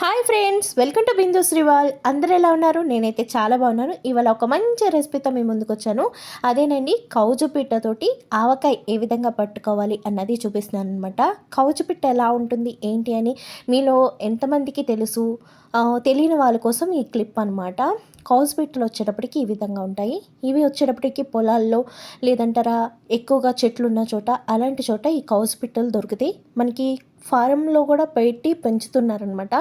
Hi friends welcome to Bindu Srival అందరూ ఎలా ఉన్నారు? నేనైతే చాలా బాగున్నాను. ఇవాళ ఒక మంచి రెసిపీతో మీ ముందుకు వచ్చాను. అదేనండి కౌజు పిట్టతోటి ఆవకాయ ఏ విధంగా పట్టుకోవాలి అన్నది చూపిస్తున్నాను అనమాట కౌజు పిట్ట ఎలా ఉంటుంది ఏంటి అని మీలో ఎంతమందికి తెలుసు? తెలియని వాళ్ళ కోసం ఈ క్లిప్ అనమాట కాస్బెట్లు వచ్చేటప్పటికి ఈ విధంగా ఉంటాయి. ఇవి వచ్చేటప్పటికి పొలాల్లో లేదంటారా ఎక్కువగా చెట్లు ఉన్న చోట అలాంటి చోట ఈ కౌజ్ దొరుకుతాయి మనకి ఫారంలో కూడా పెట్టి పెంచుతున్నారనమాట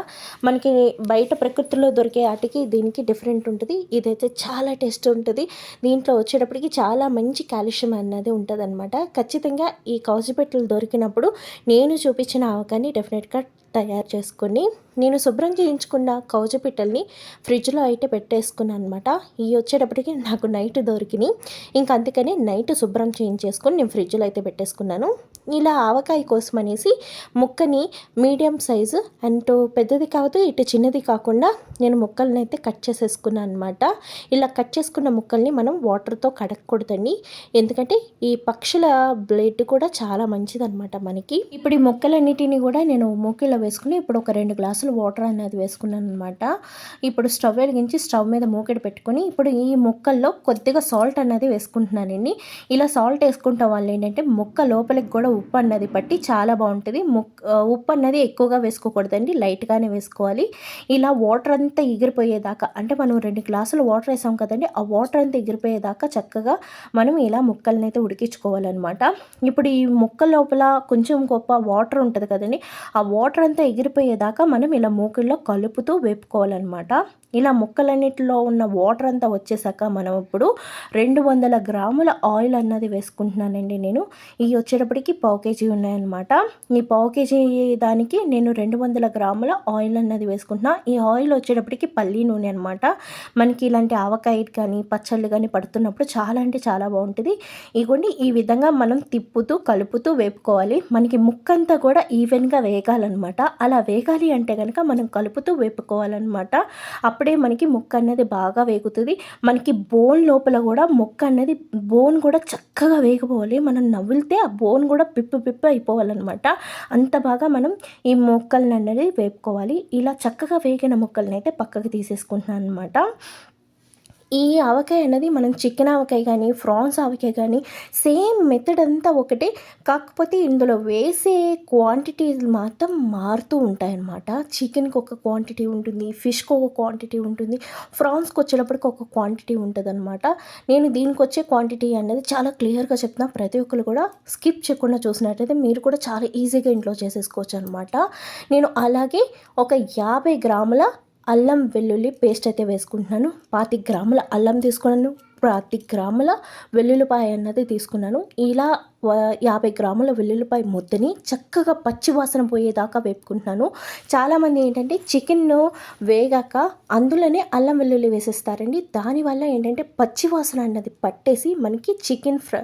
మనకి బయట ప్రకృతిలో దొరికే వాటికి దీనికి డిఫరెంట్ ఉంటుంది. ఇదైతే చాలా టేస్ట్ ఉంటుంది. దీంట్లో వచ్చేటప్పటికి చాలా మంచి కాల్షియం అన్నది ఉంటుంది అనమాట ఖచ్చితంగా ఈ కౌజుపెట్టలు దొరికినప్పుడు నేను చూపించిన ఆవకాన్ని డెఫినెట్గా తయారు చేసుకొని నేను శుభ్రం చేయించుకున్న కౌజు పిట్టల్ని ఫ్రిడ్జ్లో అయితే పెట్టేసుకున్నాను అనమాట ఇవి వచ్చేటప్పటికి నాకు నైట్ దొరికినాయి ఇంకా అందుకని నైట్ శుభ్రం చేయించేసుకొని నేను ఫ్రిడ్జ్లో అయితే పెట్టేసుకున్నాను. ఇలా ఆవకాయ కోసం అనేసి ముక్కని మీడియం సైజు అండ్ పెద్దది కాదు ఇటు చిన్నది కాకుండా నేను ముక్కల్ని అయితే కట్ చేసేసుకున్నాను అనమాట ఇలా కట్ చేసుకున్న ముక్కల్ని మనం వాటర్తో కడగకూడదండి. ఎందుకంటే ఈ పక్షుల బ్లేడ్ కూడా చాలా మంచిదన్నమాట మనకి. ఇప్పుడు ఈ ముక్కలన్నిటిని కూడా నేను మూకిలో వేసుకుని ఇప్పుడు ఒక రెండు గ్లాసులు వాటర్ అనేది వేసుకున్నాను అనమాట ఇప్పుడు స్టవ్ వెలిగించి స్టవ్ మీద మూకెడు పెట్టుకొని ఇప్పుడు ఈ ముక్కల్లో కొద్దిగా సాల్ట్ అనేది వేసుకుంటున్నానండి ఇలా సాల్ట్ వేసుకుంటాం వల్ల ఏంటంటే ముక్క లోపలికి కూడా ఉప్పు అన్నది పట్టి చాలా బాగుంటుంది. ముక్ ఉప్పు అన్నది ఎక్కువగా వేసుకోకూడదండి లైట్గానే వేసుకోవాలి. ఇలా వాటర్ అంతా ఎగిరిపోయేదాకా అంటే మనం రెండు గ్లాసులు వాటర్ వేసాం కదండి ఆ వాటర్ అంతా ఎగిరిపోయేదాకా చక్కగా మనం ఇలా ముక్కల్ని అయితే ఉడికించుకోవాలన్నమాట. ఇప్పుడు ఈ ముక్క లోపల కొంచెం గొప్ప వాటర్ ఉంటుంది కదండి ఆ వాటర్ అంతా ఎగిరిపోయేదాకా మనం ఇలా మూకుల్లో కలుపుతూ వేపుకోవాలన్నమాట. ఇలా ముక్కలన్నిటిలో ఉన్న వాటర్ అంతా వచ్చేసాక మనం ఇప్పుడు రెండు వందల గ్రాముల ఆయిల్ అన్నది వేసుకుంటున్నానండి నేను. ఇవి వచ్చేటప్పటికి పావు కేజీ ఉన్నాయన్నమాట. ఈ పావు కేజీ దానికి నేను రెండు వందల గ్రాముల ఆయిల్ అన్నది వేసుకుంటున్నా. ఈ ఆయిల్ వచ్చేటప్పటికి పల్లి నూనె అనమాట మనకి ఇలాంటి ఆవకాయ కానీ పచ్చళ్ళు కానీ పడుతున్నప్పుడు చాలా అంటే చాలా బాగుంటుంది. ఇగోండి ఈ విధంగా మనం తిప్పుతూ కలుపుతూ వేపుకోవాలి. మనకి ముక్కంతా కూడా ఈవెన్గా వేగాలన్నమాట. అలా వేగాలి అంటే కనుక మనం కలుపుతూ వేపుకోవాలన్నమాట. అప్పుడే మనకి ముక్క అనేది బాగా వేగుతుంది. మనకి బోన్ లోపల కూడా ముక్క అనేది బోన్ కూడా చక్కగా వేగిపోవాలి. మనం నవ్విలితే ఆ బోన్ కూడా పిప్పి పిప్పి అయిపోవాలన్నమాట. అంత బాగా మనం ఈ ముక్కల్ని అనేది వేపుకోవాలి. ఇలా చక్కగా వేగిన ముక్కల్ని అయితే పక్కకి తీసేసుకుంటున్నాను అనమాట ఈ ఆవకాయ అనేది మనం చికెన్ ఆవకాయ కానీ ఫ్రాన్స్ ఆవకాయ కానీ సేమ్ మెథడ్ అంతా ఒకటే. కాకపోతే ఇందులో వేసే క్వాంటిటీలు మాత్రం మారుతూ ఉంటాయన్నమాట. చికెన్కి ఒక క్వాంటిటీ ఉంటుంది ఫిష్కి ఒక క్వాంటిటీ ఉంటుంది ఫ్రాన్స్కి వచ్చేటప్పటికి ఒక క్వాంటిటీ ఉంటుంది అనమాట నేను దీనికి వచ్చే క్వాంటిటీ అనేది చాలా క్లియర్గా చెప్తున్నా. ప్రతి ఒక్కరు కూడా స్కిప్ చేయకుండా చూసినట్టయితే మీరు కూడా చాలా ఈజీగా ఇంట్లో చేసేసుకోవచ్చు అనమాట నేను అలాగే ఒక యాభై గ్రాముల అల్లం వెల్లుల్లి పేస్ట్ అయితే వేసుకుంటున్నాను. పాతి గ్రాముల అల్లం తీసుకున్నాను. పాతి గ్రాముల వెల్లుల్లిపాయ అన్నది తీసుకున్నాను. ఇలా యాభై గ్రాముల వెల్లుల్లిపాయ ముద్దని చక్కగా పచ్చివాసన పోయేదాకా వేపుకుంటున్నాను. చాలామంది ఏంటంటే చికెన్ వేగాక అందులోనే అల్లం వెల్లుల్లి వేసేస్తారండి. దానివల్ల ఏంటంటే పచ్చివాసన అన్నది పట్టేసి మనకి చికెన్ ఫ్ర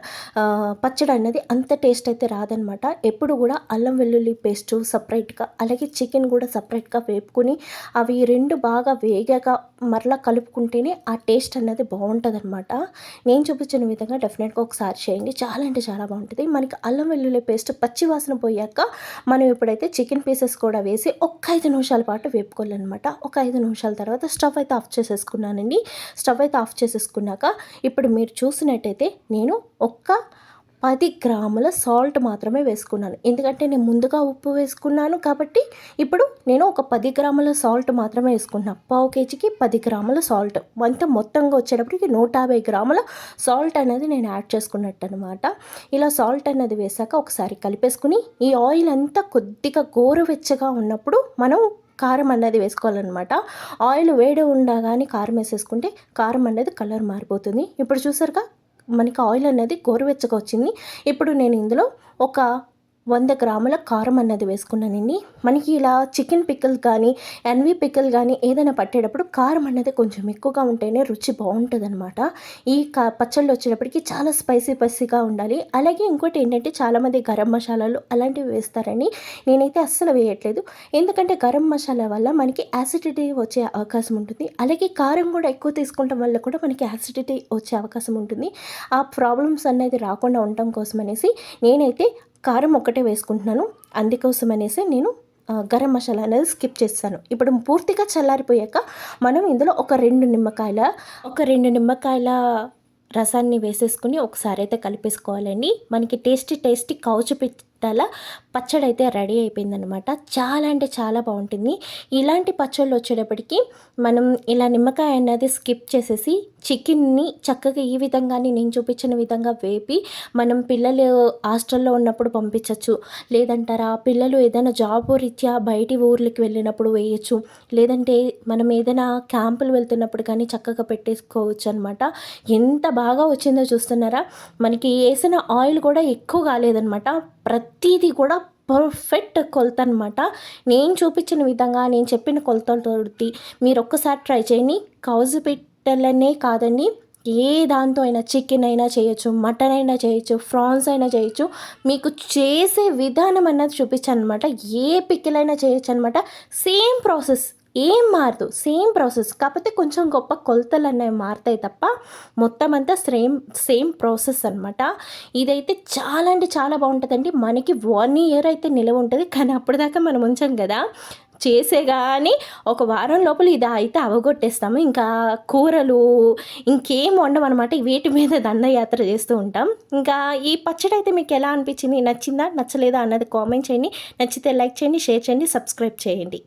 పచ్చడి అన్నది అంత టేస్ట్ అయితే రాదనమాట ఎప్పుడు కూడా అల్లం వెల్లుల్లి పేస్ట్ సపరేట్గా అలాగే చికెన్ కూడా సపరేట్గా వేపుకొని అవి రెండు బాగా వేగాక మరలా కలుపుకుంటేనే ఆ టేస్ట్ అన్నది బాగుంటుంది అనమాట నేను చూపించిన విధంగా డెఫినెట్గా ఒకసారి చేయండి. చాలా అంటే చాలా బాగుంటుంది. మనకి అల్లం వెల్లుల్లి పేస్ట్ పచ్చి వాసన పోయాక మనం ఇప్పుడైతే చికెన్ పీసెస్ కూడా వేసి ఒక్క ఐదు నిమిషాల పాటు వేపుకోవాలన్నమాట. ఒక ఐదు నిమిషాల తర్వాత స్టవ్ అయితే ఆఫ్ చేసేసుకున్నానండి. స్టవ్ అయితే ఆఫ్ చేసేసుకున్నాక ఇప్పుడు మీరు చూసినట్టయితే నేను ఒక్క పది గ్రాముల సాల్ట్ మాత్రమే వేసుకున్నాను. ఎందుకంటే నేను ముందుగా ఉప్పు వేసుకున్నాను కాబట్టి ఇప్పుడు నేను ఒక పది గ్రాముల సాల్ట్ మాత్రమే వేసుకున్నాను పావు కేజీకి పది గ్రాముల సాల్ట్. అంతా మొత్తంగా వచ్చేటప్పటికి నూట యాభై గ్రాముల సాల్ట్ అనేది నేను యాడ్ చేసుకున్నట్టు అనమాట ఇలా సాల్ట్ అనేది వేసాక ఒకసారి కలిపేసుకుని ఈ ఆయిల్ అంతా కొద్దిగా గోరువెచ్చగా ఉన్నప్పుడు మనం కారం అనేది వేసుకోవాలన్నమాట. ఆయిల్ వేడి ఉండగానే కారం వేసేసుకుంటే కారం అనేది కలర్ మారిపోతుంది. ఇప్పుడు చూసారుగా మనకి ఆయిల్ అనేది గోరువెచ్చగా వచ్చింది. ఇప్పుడు నేను ఇందులో ఒక వంద గ్రాముల కారం అన్నది వేసుకున్నానండి మనకి ఇలా చికెన్ పిక్కల్ కానీ ఎన్వి పిక్కల్ కానీ ఏదైనా పట్టేటప్పుడు కారం అనేది కొంచెం ఎక్కువగా ఉంటేనే రుచి బాగుంటుంది అనమాట ఈ కా పచ్చళ్ళు వచ్చేటప్పటికి చాలా స్పైసీ స్పైసీగా ఉండాలి. అలాగే ఇంకోటి ఏంటంటే చాలామంది గరం మసాలాలు అలాంటివి వేస్తారని నేనైతే అస్సలు వేయట్లేదు. ఎందుకంటే గరం మసాలా వల్ల మనకి యాసిడిటీ వచ్చే అవకాశం ఉంటుంది. అలాగే కారం కూడా ఎక్కువ తీసుకోవటం వల్ల కూడా మనకి యాసిడిటీ వచ్చే అవకాశం ఉంటుంది. ఆ ప్రాబ్లమ్స్ అనేది రాకుండా ఉండటం కోసం అనేసి నేనైతే కారం ఒక్కటే వేసుకుంటున్నాను. అందుకోసం అనేసి నేను గరం మసాలా అనేది స్కిప్ చేస్తాను. ఇప్పుడు పూర్తిగా చల్లారిపోయాక మనం ఇందులో ఒక రెండు నిమ్మకాయల ఒక రెండు నిమ్మకాయల రసాన్ని వేసేసుకుని ఒకసారి అయితే కలిపేసుకోవాలండి. మనకి టేస్టీ టేస్టీ కౌచు అలా పచ్చడి అయితే రెడీ అయిపోయిందనమాట చాలా అంటే చాలా బాగుంటుంది ఇలాంటి పచ్చళ్ళు వచ్చేటప్పటికి మనం ఇలా నిమ్మకాయ అనేది స్కిప్ చేసేసి చికెన్ని చక్కగా ఈ విధంగానే నేను చూపించిన విధంగా వేపి మనం పిల్లలు హాస్టల్లో ఉన్నప్పుడు పంపించవచ్చు లేదంటారా పిల్లలు ఏదైనా జాబ్ రీత్యా బయటి ఊర్లకి వెళ్ళినప్పుడు వేయచ్చు. లేదంటే మనం ఏదైనా క్యాంపులు వెళ్తున్నప్పుడు కానీ చక్కగా పెట్టేసుకోవచ్చు అనమాట ఎంత బాగా వచ్చిందో చూస్తున్నారా? మనకి వేసిన ఆయిల్ కూడా ఎక్కువ కాలేదనమాట ప్రతిదీ కూడా పర్ఫెక్ట్ కొలత అనమాట నేను చూపించిన విధంగా నేను చెప్పిన కొలతలతోటి మీరు ఒక్కసారి ట్రై చేయండి. కౌజు పిట్టలనే కాదండి. ఏ దాంతో అయినా చికెన్ అయినా చేయొచ్చు మటన్ అయినా చేయొచ్చు ఫ్రాన్స్ అయినా చేయొచ్చు. మీకు చేసే విధానం అన్నది చూపించాను అనమాట ఏ పిక్కిలైనా చేయొచ్చు అనమాట సేమ్ ప్రాసెస్ ఏం మారదు. Same process. కాకపోతే కొంచెం గొప్ప కొలతలు అనేవి మారుతాయి తప్ప మొత్తం అంతా సేమ్ సేమ్ ప్రాసెస్ అనమాట ఇదైతే చాలా అంటే చాలా బాగుంటుందండి. మనకి వన్ ఇయర్ అయితే నిలవ ఉంటుంది. కానీ అప్పటిదాకా మనం ఉంచాం కదా. చేసే కానీ ఒక వారం లోపల ఇది అయితే అవగొట్టేస్తాము. ఇంకా కూరలు ఇంకేం వండమనమాట వీటి మీద దండయాత్ర చేస్తూ ఉంటాం. ఇంకా ఈ పచ్చడి అయితే మీకు ఎలా అనిపించింది? నచ్చిందా? నచ్చలేదా? అన్నది కామెంట్ చేయండి. నచ్చితే లైక్ చేయండి షేర్ చేయండి సబ్స్క్రైబ్ చేయండి.